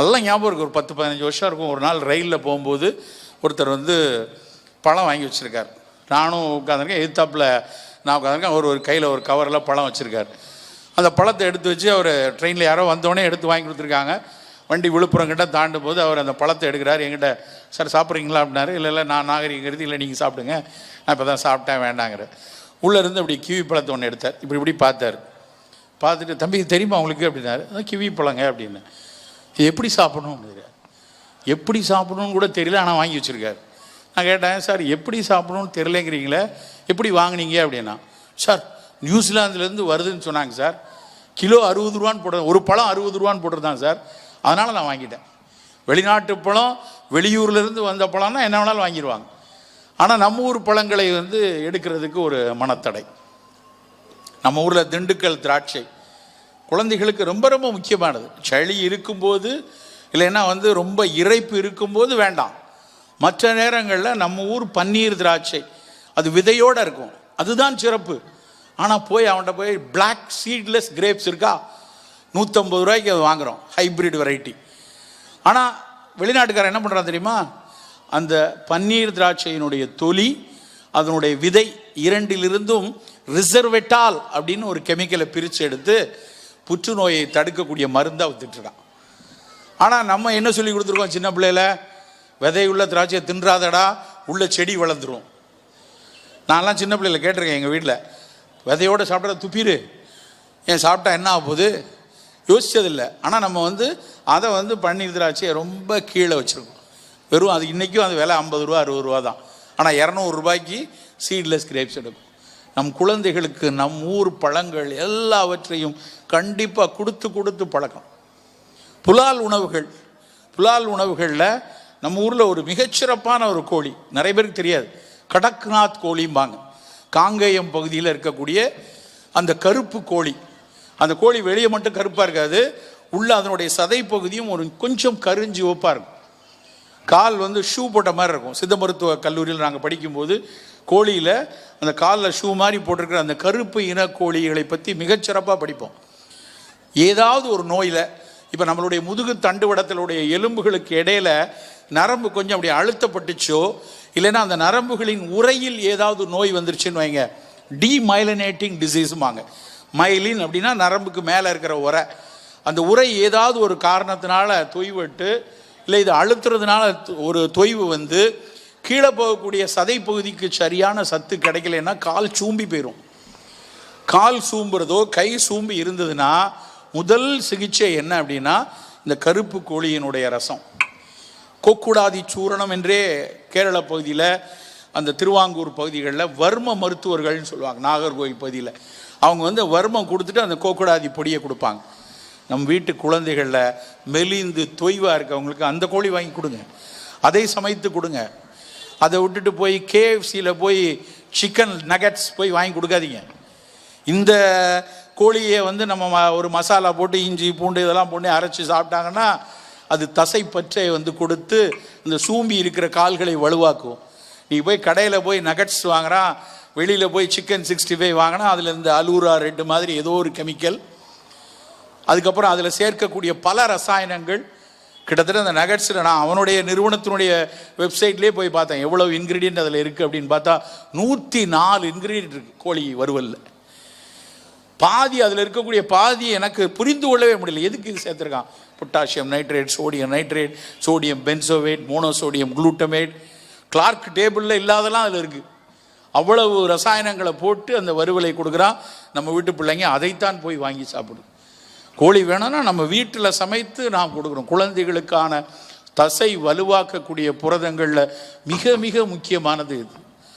எல்லாம் ஞாபகம் இருக்குது ஒரு பத்து பதினஞ்சு வருஷம் இருக்கும். ஒரு நாள் ரயிலில் போகும்போது ஒருத்தர் வந்து பழம் வாங்கி வச்சுருக்கார். நானும் உட்காந்துருக்கேன் எதிர்த்தாப்புல நான் உட்காந்துருக்கேன் அவர் ஒரு கையில் ஒரு கவரில் பழம் வச்சுருக்கார். அந்த பழத்தை எடுத்து வச்சு அவர் ட்ரெயினில் யாரோ வந்தோடனே எடுத்து வாங்கி கொடுத்துருக்காங்க. வண்டி விழுப்புரம் கிட்ட தாண்டும் போது அவர் அந்த பழத்தை எடுக்கிறார். என்கிட்ட சார் சாப்பிட்றீங்களா? அப்படின்னாரு. இல்லை இல்லை நான் நாகரிகிறது இல்லை. நீங்கள் சாப்பிடுங்க. நான் இப்போ தான் சாப்பிட்டேன். வேண்டாங்கிற உள்ளே இருந்து அப்படி கிவி பழத்தை ஒன்று எடுத்தார். இப்படி இப்படி பார்த்தார். பார்த்துட்டு தம்பி தெரியுமா உங்களுக்கு? அப்படின்னாரு. கிவி பழங்க அப்படின்னு. எப்படி சாப்பிடணும் எப்படி சாப்பிடணும்னு கூட தெரியல ஆனால் வாங்கி வச்சுருக்காரு. நான் கேட்டேன் சார் எப்படி சாப்பிடணும்னு தெரியலங்கிறீங்களே? எப்படி வாங்குனீங்க? அப்படின்னா சார் நியூசிலாந்துலேருந்து வருதுன்னு சொன்னாங்க சார். கிலோ அறுபது ரூபான்னு போடுறது ஒரு பழம் அறுபது ரூபான்னு போட்டிருந்தான் சார். அதனால் நான் வாங்கிட்டேன். வெளிநாட்டு பழம் வெளியூர்லேருந்து வந்த பழம்னா என்ன வேணாலும் வாங்கிடுவாங்க ஆனால் நம்ம ஊர் பழங்களை வந்து எடுக்கிறதுக்கு ஒரு மனத்தடை. நம்ம ஊரில் திண்டுக்கல் திராட்சை குழந்தைகளுக்கு ரொம்ப ரொம்ப முக்கியமானது. சளி இருக்கும்போது இல்லைன்னா வந்து ரொம்ப இறைப்பு இருக்கும்போது வேண்டாம். மற்ற நேரங்களில் நம்ம ஊர் பன்னீர் திராட்சை அது விதையோடு இருக்கும். அதுதான் சிறப்பு. ஆனால் போய் அவன்கிட்ட போய் பிளாக் சீட்லெஸ் கிரேப்ஸ் இருக்கா? நூற்றம்பது ரூபாய்க்கு அது வாங்குகிறோம் ஹைப்ரிட் வெரைட்டி ஆனால் வெளிநாட்டுக்காரன் என்ன பண்ணுறான் தெரியுமா? அந்த பன்னீர் திராட்சையினுடைய தொலி அதனுடைய விதை இரண்டிலிருந்தும் ரிசர்வெட்டால் அப்படின்னு ஒரு கெமிக்கலை பிரித்து எடுத்து புற்றுநோயை தடுக்கக்கூடிய மருந்தை திட்டுறான் ஆனால் நம்ம என்ன சொல்லி கொடுத்துருக்கோம் சின்ன பிள்ளையில? விதையுள்ள திராட்சையை தின்றாதடா உள்ள செடி வளர்ந்துரும். நான்லாம் சின்ன பிள்ளையில கேட்டிருக்கேன் எங்கள் வீட்டில் விதையோட சாப்பிட்டா துப்பிடு ஏன் சாப்பிட்டா என்ன ஆக போகுது? யோசித்ததில்லை ஆனால் நம்ம வந்து அதை வந்து பன்னீர் திராட்சையை ரொம்ப கீழே வச்சுருக்கோம். வெறும் அது இன்றைக்கும் அது விலை ஐம்பது ரூபா அறுபது ரூபா தான். ஆனால் இரநூறு ரூபாய்க்கு சீட்லெஸ் கிரேப்ஸ் எடுக்கும். நம் குழந்தைகளுக்கு நம் ஊர் பழங்கள் எல்லாவற்றையும் கண்டிப்பாக கொடுத்து கொடுத்து பழக்கம். புலால் உணவுகள். புலால் உணவுகளில் நம்ம ஊரில் ஒரு மிகச்சிறப்பான ஒரு கோழி. நிறைய பேருக்கு தெரியாது. கடக்நாத் கோழிம்பாங்க. காங்கேயம் பகுதியில் இருக்கக்கூடிய அந்த கருப்பு கோழி. அந்த கோழி வெளியே மட்டும் கருப்பாக இருக்காது. உள்ள அதனுடைய சதை பகுதியும் ஒரு கொஞ்சம் கருஞ்சி ஒப்பாக இருக்கும். கால் வந்து ஷூ போட்ட மாதிரி இருக்கும். சித்த மருத்துவ கல்லூரியில் நாங்கள் படிக்கும்போது கோழியில் அந்த காலில் ஷூ மாதிரி போட்டிருக்கிற அந்த கருப்பு இன கோழிகளை பற்றி மிகச்சிறப்பாக படிப்போம். ஏதாவது ஒரு நோயில் இப்போ நம்மளுடைய முதுகு தண்டுவடத்திலுடைய எலும்புகளுக்கு இடையில நரம்பு கொஞ்சம் அப்படி அழுத்தப்பட்டுச்சோ இல்லைன்னா அந்த நரம்புகளின் உரையில் ஏதாவது நோய் வந்துருச்சுன்னு வைங்க. டிமைலனேட்டிங் டிசீஸுமாங்க மைலின் அப்படின்னா நரம்புக்கு மேலே இருக்கிற உரை அந்த உரை ஏதாவது ஒரு காரணத்தினால தொய்வட்டு இல்லை இது அழுத்துறதுனால ஒரு தொய்வு வந்து கீழே போகக்கூடிய சதை பகுதிக்கு சரியான சத்து கிடைக்கலன்னா கால் சூம்பி போயிடும் கால் சூம்புறதோ கை சூம்பி இருந்ததுன்னா முதல் சிகிச்சை என்ன அப்படின்னா இந்த கருப்பு கோழியினுடைய ரசம். கொக்குடாதி சூரணம் என்றே கேரள பகுதியில் அந்த திருவாங்கூர் பகுதிகளில் வர்ம மருத்துவர்கள்னு சொல்லுவாங்க நாகர்கோவில் பகுதியில். அவங்க வந்து வர்மம் கொடுத்துட்டு அந்த கோக்குடாதி பொடியை கொடுப்பாங்க. நம் வீட்டு குழந்தைகளில் மெலிந்து தொய்வாக இருக்கவங்களுக்கு அந்த கோழி வாங்கி கொடுங்க. அதை சமைத்து கொடுங்க. அதை விட்டுட்டு போய் கேஎஃப்சியில் போய் சிக்கன் நகட்ஸ் போய் வாங்கி கொடுக்காதீங்க. இந்த கோழியை வந்து நம்ம ம- ஒரு மசாலா போட்டு இஞ்சி பூண்டு இதெல்லாம் போட்டு அரைச்சி சாப்பிட்டாங்கன்னா அது தசை பற்றை வந்து கொடுத்து இந்த சூம்பி இருக்கிற கால்களை வலுவாக்கும். நீ போய் கடையில் போய் நகட்ஸ் வாங்குறான் வெளியில் போய் சிக்கன் சிக்ஸ்டி ஃபைவ் வாங்கினா அதில் இந்த அலூரா ரெட்டு மாதிரி ஏதோ ஒரு கெமிக்கல் அதுக்கப்புறம் அதில் சேர்க்கக்கூடிய பல ரசாயனங்கள் கிட்டத்தட்ட அந்த நகட்ஸில் நான் அவனுடைய நிறுவனத்தினுடைய வெப்சைட்லேயே போய் பார்த்தேன். எவ்வளோ இன்க்ரீடியன்ட் அதில் இருக்குது அப்படின்னு பார்த்தா நூற்றி நாலு இன்க்ரீடியன்ட் இருக்குது கோழி வறுவலில். பாதி அதில் இருக்கக்கூடிய பாதி எனக்கு புரிந்து கொள்ளவே முடியல. எதுக்கு இது சேர்த்துருக்கான்? Potassium nitrate sodium nitrate sodium benzoate monosodium glutamate Clark டேபிளில் இல்லாதெல்லாம் அதில் இருக்குது அவ்வளவு ரசாயனங்களை போட்டு அந்த வறுவலை கொடுக்குறான். நம்ம வீட்டு பிள்ளைங்க அதைத்தான் போய் வாங்கி சாப்பிடும் கோழி வேணும்னா நம்ம வீட்டில் சமைத்து நாம் கொடுக்குறோம். குழந்தைகளுக்கான தசை வலுவாக்கக்கூடிய புரதங்களில் மிக மிக முக்கியமானது இது.